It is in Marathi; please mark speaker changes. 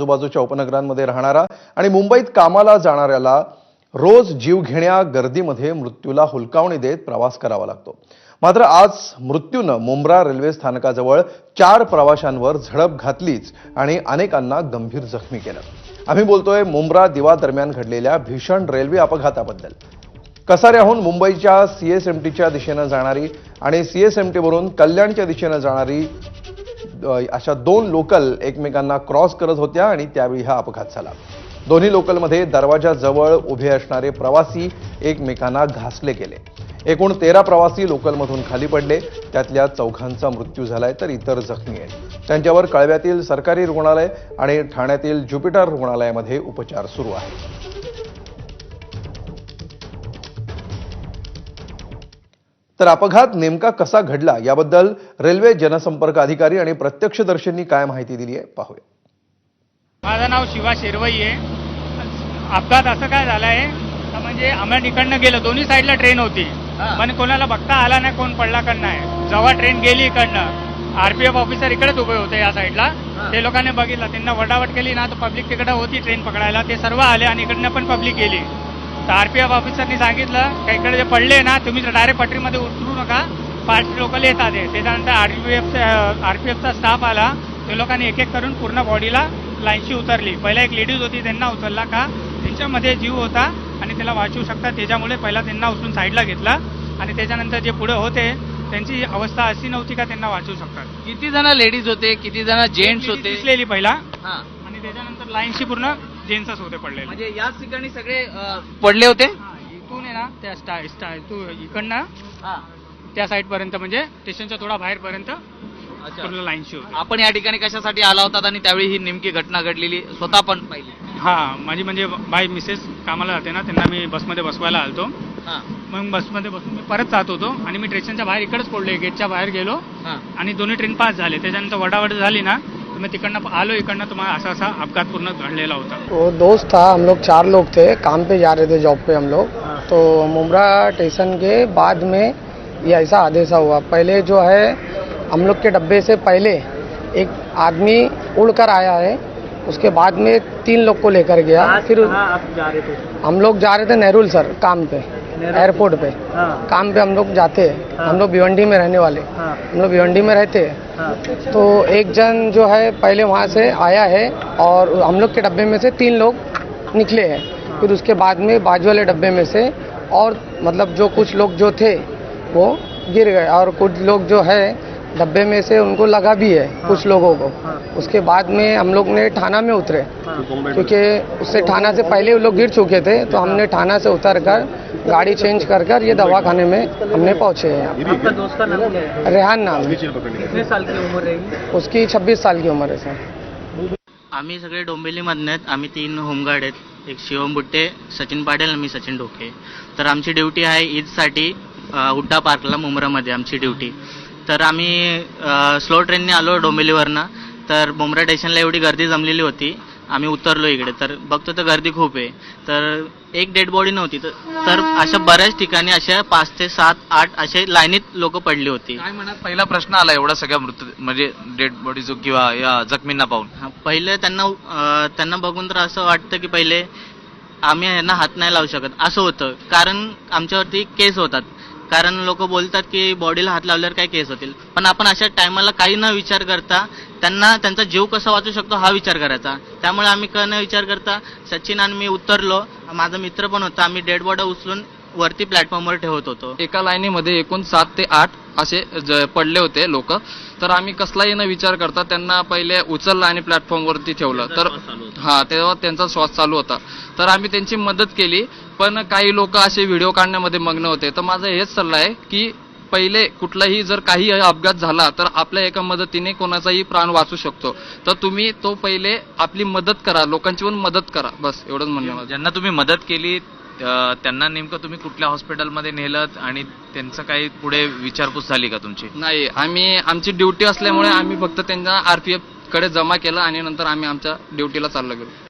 Speaker 1: आजूबाजूच्या उपनगरांमध्ये राहणारा आणि मुंबईत कामाला जाणाऱ्याला रोज जीव घेण्या गर्दीमध्ये मृत्यूला हुलकावणी देत प्रवास करावा लागतो. मात्र आज मृत्यूनं मुंब्रा रेल्वे स्थानकाजवळ चार प्रवाशांवर झडप घातलीच आणि अनेकांना गंभीर जखमी केलं. आम्ही बोलतोय मुंब्रा दिवा दरम्यान घडलेल्या भीषण रेल्वे अपघाताबद्दल. कसाऱ्याहून मुंबईच्या सीएसएमटीच्या दिशेनं जाणारी आणि सीएसएमटीवरून कल्याणच्या दिशेनं जाणारी अशा दोन लोकल एकमेकांना क्रॉस करत होत्या आणि त्यावेळी हा अपघात झाला. दोन्ही लोकलमध्ये दरवाजाजवळ उभे असणारे प्रवासी एकमेकांना घासले गेले. एकूण तेरा प्रवासी लोकलमधून खाली पडले. त्यातल्या चौघांचा मृत्यू झालाय तर इतर जखमी आहेत. त्यांच्यावर कळव्यातील सरकारी रुग्णालय आणि ठाण्यातील ज्युपिटर रुग्णालयामध्ये उपचार सुरू आहेत. तर अपघात नेमका कसा घडला याबद्दल रेल्वे जनसंपर्क अधिकारी आणि प्रत्यक्षदर्शींनी काय माहिती दिली आहे पाहूया.
Speaker 2: माझं नाव शिवा शेरवई आहे. अपघात असं काय झालं आहे म्हणजे आम्ही इकडनं गेलो. दोन्ही साईडला ट्रेन होती. पण कोणाला बघता आला नाही कोण पडला का नाही. जेव्हा ट्रेन गेली इकडनं आरपीएफ ऑफिसर इकडेच उभे होते या साईडला. ते लोकांनी बघितलं. त्यांना वडावट केली ना तर पब्लिक तिकडे होती ट्रेन पकडायला. ते सर्व आले आणि इकडनं पण पब्लिक गेली. तर आरपीएफ ऑफिसरनी सांगितलं का इकडे जे पडले ना तुम्ही डायरेक्ट पटरीमध्ये उतरू नका. पाच लोकल येतात त्याच्यानंतर आरपीएफचा आरपीएफचा स्टाफ आला. ते लोकांनी एक एक करून पूर्ण बॉडीला लाईनशी उतरली. पहिला एक लेडीज होती त्यांना उचलला का त्यांच्यामध्ये जीव होता आणि त्याला वाचवू शकतात. त्याच्यामुळे पहिला त्यांना उचलून साईडला घेतला. आणि त्याच्यानंतर जे पुढे होते त्यांची अवस्था अशी नव्हती का त्यांना वाचवू शकतात.
Speaker 3: किती जण लेडीज होते किती जण जेंट्स होते?
Speaker 2: दिसलेली पहिला.
Speaker 3: हा.
Speaker 2: आणि त्याच्यानंतर लाईनशी पूर्ण जेंट्सच होते पडलेले.
Speaker 3: म्हणजे याच ठिकाणी सगळे अ, पडले होते?
Speaker 2: इथून आहे ना त्या स्टा स्टा तू इकडनं त्या साईड पर्यंत म्हणजे स्टेशनच्या थोडा बाहेर पर्यंत. पूर्ण लाईनशी होते.
Speaker 3: आपण या ठिकाणी कशासाठी आला होतात आणि त्यावेळी ही नेमकी घटना घडलेली स्वतः पण पाहिली?
Speaker 2: हा माझी म्हणजे बाय मिसेस कामाला जाते ना त्यांना मी बसमध्ये बसवायला आलतो.
Speaker 3: हा,
Speaker 2: मग बसमध्ये बसून मी परत जात होतो आणि मी स्टेशनच्या बाहेर इकडेच पडलो गेटच्या बाहेर गेलो
Speaker 3: हा.
Speaker 2: आणि दोन्ही ट्रेन पास झाले. त्याच्यानंतर वडावड झाली ना मी तिकडनं आलो इकडनं तुम्हाला असा असा अपघात पूर्ण घडलेला होता.
Speaker 4: वो दोस्त था हम लोग चार लोग थे काम पे जा रहे थे जॉब पे हम लोग। तो मुमरा स्टेशन के बाद में ये ऐसा हादसा हुआ। पहले जो है हम लोग के डब्बे से पहले एक आदमी उड़कर आया है। उसके बाद में तीन लोग को लेकर गया। फिर
Speaker 2: आप जा रहे थे?
Speaker 4: हम लोग जा रहे थे नेहरू सर काम पे। एयरपोर्ट पे हाँ। काम पे हम लोग जाते हैं हाँ। हम लोग भिवंडी में रहने वाले हाँ। हम लोग भिवंडी में रहते हैं हाँ। तो एक जन जो है पहले वहाँ से आया है और हम लोग के डब्बे में से तीन लोग निकले हैं हाँ। फिर उसके बाद में बाजू वाले डब्बे में से और मतलब जो कुछ लोग जो थे वो गिर गए और कुछ लोग जो है डब्बे में से उनको लगा भी है हाँ। कुछ लोगों को हाँ। उसके बाद में हम लोग ने थाना में उतरे क्योंकि उससे थाना से पहले वो लोग गिर चुके थे तो हमने थाना से उतर कर गाड़ी चेंज कर कर ये दवाखाने में हमने पहुंचे हैं यहाँ। पे।
Speaker 5: आपका दोस्त का नाम क्या है?
Speaker 4: रेहान नाम। है
Speaker 5: कितने साल की उम्र रहेगी
Speaker 4: उसकी 26 साल की उम्र है सर।
Speaker 6: आम्ही सगळे डोंबिवलीमधनं आहेत. आम्ही तीन होमगार्ड आहेत. एक शिवम बुट्टे सचिन पाटील आणि मी सचिन डोके. तर आमची ड्युटी आहे ईदसाठी हुड्डा पार्कला मुंब्रामध्ये आमची ड्युटी. तर आम्ही स्लो ट्रेनने आलो डोंबिवलीवरनं. तर मुंब्रा स्टेशनला एवढी गर्दी जमलेली होती. आम्ही उतरलो इकडे. तर बघतो तर गर्दी खूप आहे. तर एक डेड बॉडी नव्हती. तर तर अशा बऱ्याच ठिकाणी अशा पाच ते सात आठ असे लाईनीत लोक पडली होती.
Speaker 7: काय म्हणत पहिला प्रश्न आला एवढा सगळ्या मृत म्हणजे डेड बॉडीज किंवा या जखमींना पाहून.
Speaker 6: हा, पहिले त्यांना अं, त्यांना बघून तर असं वाटतं की पहिले आम्ही यांना हात नाही लावू शकत. असं होतं. कारण आमच्यावरती केस होतात. कारण लोक बोलतात की बॉडीला हात लावल्यावर काय केस होतील? पण आपण अशा टायमाला काही न विचार करता त्यांना त्यांचा जीव कसा वाचू शकतो हा विचार करायचा. त्यामुळे आम्ही का न विचार करता सचिन आणि मी उतरलो. माझा मित्र पण होता. आम्ही डेड बॉडी उचलून वरती प्लॅटफॉर्मवर ठेवत होतो.
Speaker 7: एका लाईनीमध्ये एकूण सात ते आठ असे ज- पडले होते लोक. तर आम्ही कसलाही न विचार करता त्यांना पहिले उचललं आणि प्लॅटफॉर्मवरती ठेवलं. तर हा तेव्हा त्यांचा श्वास चालू होता. तर आम्ही त्यांची मदत केली पण काही लोक असे व्हिडिओ काढण्यामध्ये मग्न होते. तर माझा हेच सल्ला आहे की पहिले कुठलाही जर काही अपघात झाला तर आपल्या एका मदतीने कोणाचाही प्राण वाचू शकतो. तर तुम्ही तो पहिले आपली मदत करा लोकांची पण मदत करा. बस एवढंच म्हणणं.
Speaker 8: ज्यांना तुम्ही मदत केली त्यांना नेमकं तुम्ही कुठल्या हॉस्पिटलमध्ये नेलत आणि त्यांचं काही पुढे विचारपूस झाली का तुमची?
Speaker 7: नाही आम्ही आमची ड्युटी असल्यामुळे आम्ही फक्त त्यांना आरपीएफकडे जमा केलं आणि नंतर आम्ही आमच्या ड्युटीला चाललो गेलो.